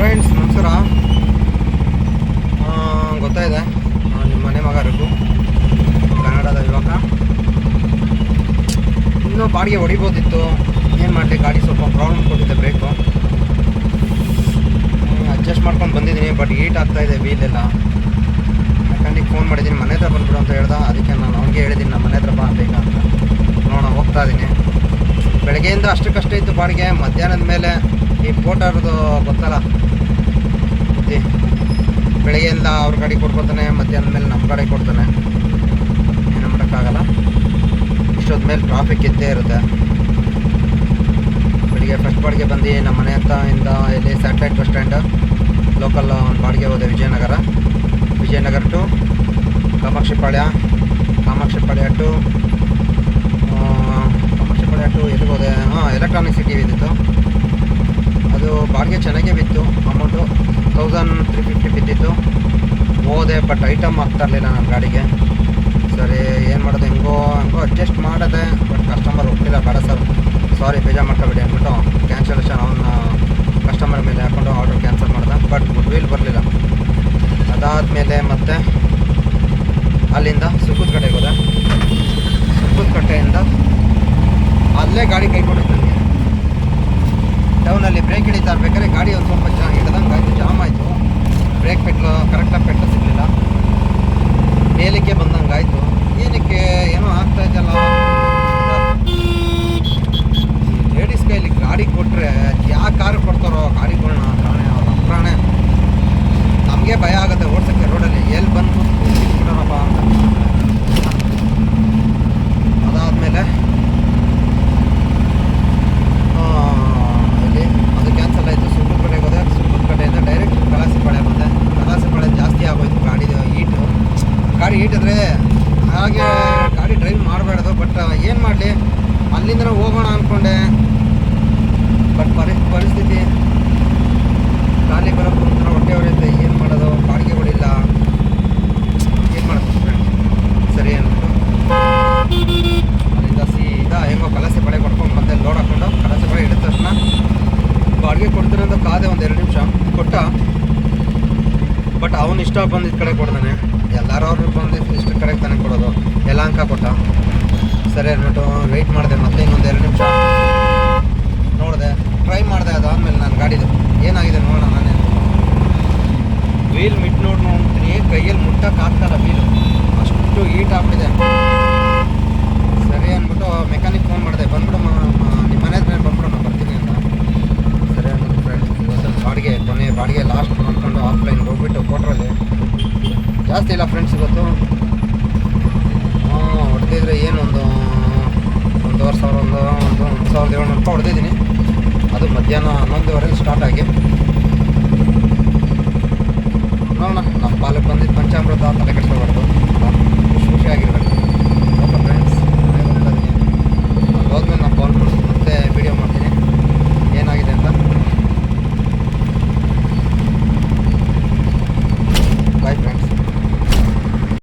Friends ನಮಸ್ಕಾರ ಗೊತ್ತಾಯಿದೆ ನಿಮ್ಮ ಮನೆ ಮಗ ರಘು, ಕನ್ನಡದ ಯುವಕ. ಇನ್ನೂ ಬಾಡಿಗೆ ಹೊಡಿಬೋದಿತ್ತು, ಏನು ಮಾಡಲಿ, ಗಾಡಿ ಸ್ವಲ್ಪ ಪ್ರಾಬ್ಲಮ್ ಕೊಟ್ಟಿದ್ದೆ ಬ್ರೇಕು ಅಡ್ಜಸ್ಟ್ ಮಾಡ್ಕೊಂಡು ಬಂದಿದ್ದೀನಿ ಬಟ್ ಹೀಟ್ ಆಗ್ತಾ ಇದೆ ವೀಲೆಲ್ಲ ಮೆಕ್ಯಾನಿಕ್ ಫೋನ್ ಮಾಡಿದ್ದೀನಿ, ಮನೆ ಹತ್ರ ಬಂದ್ಬಿಡು ಅಂತ ಹೇಳ್ದೆ, ಅದಕ್ಕೆ ನಾನು ಅವ್ನಿಗೆ ಹೇಳಿದ್ದೀನಿ, ನಮ್ಮ ಮನೆ ಹತ್ರ ಬಾ ಅಂತ. ನೋಡೋಣ, ಹೋಗ್ತಾ ಇದ್ದೀನಿ ಬೆಳಗ್ಗೆಯಿಂದ ಅಷ್ಟಕ್ಕಷ್ಟೇ ಇತ್ತು ಬಾಡಿಗೆ, ಮಧ್ಯಾಹ್ನದ ಮೇಲೆ ಈ ಪೋಟರ್ದು ಗೊತ್ತಲ್ಲ. ಬುದ್ಧಿ ಬೆಳಗ್ಗೆಯಿಂದ ಅವ್ರ ಗಾಡಿ ಕೊಡ್ಕೊತಾನೆ ಮಧ್ಯಾಹ್ನ ಮೇಲೆ ನಮ್ಮ ಗಾಡಿ ಕೊಡ್ತಾನೆ. ಏನು ಮಾಡೋಕ್ಕಾಗಲ್ಲ. ಇಷ್ಟೊತ್ತ ಮೇಲೆ ಟ್ರಾಫಿಕ್ ಇದ್ದೇ ಇರುತ್ತೆ. ಬೆಳಿಗ್ಗೆ ಫಸ್ಟ್ ಬಾಡಿಗೆ ಬಂದು ನಮ್ಮ ಮನೆ ಹತ್ತ ಇಂದ ಇಲ್ಲಿ ಸ್ಯಾಟಲೈಟ್ ಬಸ್ ಸ್ಟ್ಯಾಂಡ್ ಲೋಕಲ್ ಒಂದು ಬಾಡಿಗೆ ಹೋದೆ Vijayanagar. Vijayanagar to Kamakshipalya Kamakshipalya to Kamakshipalya to ಎಲ್ಲಿಗೆ ಹೋದೆ? ಹಾಂ ಎಲೆಕ್ಟ್ರಾನಿಕ್ ಸಿಟಿ ಇದ್ದಿತ್ತು ಅದು ಬಾಡಿಗೆ ಚೆನ್ನಾಗೇ ಬಿತ್ತು. ಅಮೌಂಟು ತೌಸಂಡ್ ತ್ರೀ ಫಿಫ್ಟಿ ಬಿದ್ದಿತ್ತು. ಹೋದೆ ಬಟ್ ಐಟಮ್ ಆಗ್ತಾ ಇರಲಿಲ್ಲ ನನ್ನ ಗಾಡಿಗೆ. ಸರಿ, ಏನು ಮಾಡೋದು, ಹೆಂಗೋ ಹೆಂಗೋ ಅಡ್ಜಸ್ಟ್ ಮಾಡಿದೆ ಬಟ್ ಕಸ್ಟಮರ್ ಒಪ್ಪಿಲ್ಲ, ಬೇಡ ಸರ್ ಸಾರಿ ಬೇಜಾರು ಮಾಡ್ಕೊಬೇಡಿ ಅಂದ್ಬಿಟ್ಟು ಕ್ಯಾನ್ಸಲೇಷನ್ ಅವನ್ನ ಕಸ್ಟಮರ್ ಮೇಲೆ ಹಾಕೊಂಡು ಆರ್ಡರ್ ಕ್ಯಾನ್ಸಲ್ ಮಾಡ್ದೆ ಬಟ್ ಗುಡ್ ವಿಲ್ ಬರಲಿಲ್ಲ. ಅದಾದಮೇಲೆ ಮತ್ತೆ ಅಲ್ಲಿಂದ ಸುಕ್ಕದ ಕಡೆಗೆ ಹೋದೆ. ಸುಕ್ಕದ ಕಟ್ಟೆಯಿಂದ ಅಲ್ಲೇ ಗಾಡಿ ಕೈ ಕೊಟ್ಟಿತ್ತು ನನಗೆ ಟೌನಲ್ಲಿ ಬ್ರೇಕ್ ಹಿಡಿತಾ ಇರ್ಬೇಕಾದ್ರೆ ಗಾಡಿ ಒಂದು ಸ್ವಲ್ಪ ಜಾ ಹಿಡ್ದಂಗೆ ಆಯಿತು ಜಾಮ್ ಆಯಿತು ಬ್ರೇಕ್ ಪೆಟ್ಲು ಕರೆಕ್ಟಾಗಿ ಪೆಟ್ಟು ಸಿಗಲಿಲ್ಲ. ಮೇಲಕ್ಕೆ ಬಂದಂಗೆ ಆಯಿತು ಏನಕ್ಕೆ ಏನೋ ಆಗ್ತಾ ಇದೆಯಲ್ಲ ಲೇಡೀಸ್ ಕೈಲಿ ಗಾಡಿ ಕೊಟ್ಟರೆ ಯಾವ ಕಾರು ಕೊಡ್ತಾರೋ ಗಾಡಿಗಳನ್ನ ಪ್ರಾಣೆ, ಅವ್ರ ಪ್ರಾಣೆ. ನಮಗೆ ಭಯ ಆಗುತ್ತೆ, ಓಡ್ಸೋಕ್ಕೆ ರೋಡಲ್ಲಿ ಎಲ್ಲಿ ಬಂದು ಬಿಡೋಣಪ್ಪ ಅಂತ ಅದಾದಮೇಲೆ ಇಲ್ಲಿ ಅದು ಕ್ಯಾನ್ಸಲ್ ಆಯಿತು ಸುರ್ಪುರ ಕಡೆಗೆ ಹೋದೆ ಸುರ್ಪುರ ಕಡೆಯಿಂದ ಡೈರೆಕ್ಟ್ ಕಲಾಸಿಪಾಳ್ಯ ಬಂದೆ ಕಲಾಸಿಪಾಳ್ಯ ಜಾಸ್ತಿ ಆಗೋಯ್ತು ಗಾಡಿದು ಹೀಟು ಗಾಡಿ ಹೀಟಿದ್ರೆ ಹಾಗೆ ಗಾಡಿ ಡ್ರೈವ್ ಮಾಡಬಾರ್ದು ಬಟ್ ಏನು ಮಾಡಲಿ? ಅಲ್ಲಿಂದ ಹೋಗೋಣ ಅಂದ್ಕೊಂಡೆ ಬಟ್ ಪರಿ, ಪರಿಸ್ಥಿತಿ ಖಾಲಿ ಬರೋದು ಒಂಥರ ಹೊಟ್ಟೆ ಹೊಡೆಯುತ್ತೆ ಏನು ಮಾಡೋದು? ಬಾಡಿಗೆಗಳಿಲ್ಲ ಏನು ಮಾಡೋದು? ಸರಿ ಅಂದ್ಬಿಟ್ಟು ಅಲ್ಲಿಂದ ಸೀದಾ ಹೆಂಗೋ ಕಲಸೆ ಬಳೆ ಕೊಡ್ಕೊಂಡು ಮತ್ತೆ ಲೋಡ್ ಹಾಕ್ಕೊಂಡು ಕಲಸೆ ಬಳೆ ಹಿಡಿದ ತಕ್ಷಣ ಬಾಡಿಗೆ ಕೊಡ್ತೀನಿ ಅಂತ ಕಾದೆ ಒಂದು ಎರಡು ನಿಮಿಷ. ಕೊಟ್ಟ? ಬಟ್ ಅವನು ಇಷ್ಟ ಬಂದಿದ್ದ ಕಡೆ ಕೊಡ್ತಾನೆ. ಎಲ್ಲರೂ ಅವ್ರು ಬಂದಿದ್ದು ಇಷ್ಟ ಕಡೆಗೆ ತಾನೇ ಕೊಡೋದು ಯಲಾಂಕ ಕೊಟ್ಟ ಸರಿ ಅಂದ್ಬಿಟ್ಟು ವೆಯ್ಟ್ ಮಾಡಿದೆ ಮತ್ತೆ ಇನ್ನೊಂದು ಎರಡು ನಿಮಿಷ. ನೋಡಿದೆ ಟ್ರೈ ಮಾಡಿದೆ, ಅದಾದಮೇಲೆ ನಾನು ಗಾಡಿದು. ಏನಾಗಿದೆ ನೋಡೋಣ ನಾನೇ. ವೀಲ್ ಮಿಟ್ ನೋಡಿ ನೋಡ್ತೀನಿ ಕೈಯಲ್ಲಿ ಮುಟ್ಟಕ್ಕೆ ಆಗ್ತಾಯಿಲ್ಲ ವೀಲು ಅಷ್ಟು ಹೀಟ್ ಆಗ್ಬಿಟ್ಟಿದೆ. ಸರಿ ಅಂದ್ಬಿಟ್ಟು ಮೆಕ್ಯಾನಿಕ್ ಫೋನ್ ಮಾಡಿದೆ, ಬಂದ್ಬಿಡು ನಿಮ್ಮ ಮನೆ ಹತ್ರ ಬಂದ್ಬಿಡು ನಾನು ಬರ್ತೀನಿ ಅಂತ. ಸರಿ ಅಂದ್ಬಿಟ್ಟು ಫ್ರೆಂಡ್ಸ್ ಇವತ್ತು ಬಾಡಿಗೆ, ಕೊನೆ ಬಾಡಿಗೆ ಲಾಸ್ಟ್ ಮಾಡ್ಕೊಂಡು ಆಫ್ಲೈನ್ ಹೋಗ್ಬಿಟ್ಟು ಕೊಟ್ರಲ್ಲಿ ಜಾಸ್ತಿ ಇಲ್ಲ ಫ್ರೆಂಡ್ಸ್ ಇವತ್ತು. ಹೊಡೆದಿದ್ರೆ ಏನೊಂದು ಸಾವಿರ ಒಂದು ಒಂದು ಸಾವಿರದ ಏಳ್ನೂರು ರೂಪಾಯಿ ಹೊಡೆದಿದ್ದೀನಿ. ಅದು ಮಧ್ಯಾಹ್ನ ಹನ್ನೊಂದುವರೆಗೆ ಸ್ಟಾರ್ಟ್ ಆಗಿ. ನೋಡೋಣ, ನಮ್ಮ ಪಾಲಕ್ಕೆ ಬಂದಿದ್ದು ಪಂಚಾಮೃತ ತಲೆ ಕೆಡಿಸ್ಕೋಬಾರ್ದು ಖುಷಿ ಖುಷಿಯಾಗಿರ್ಬೇಕು.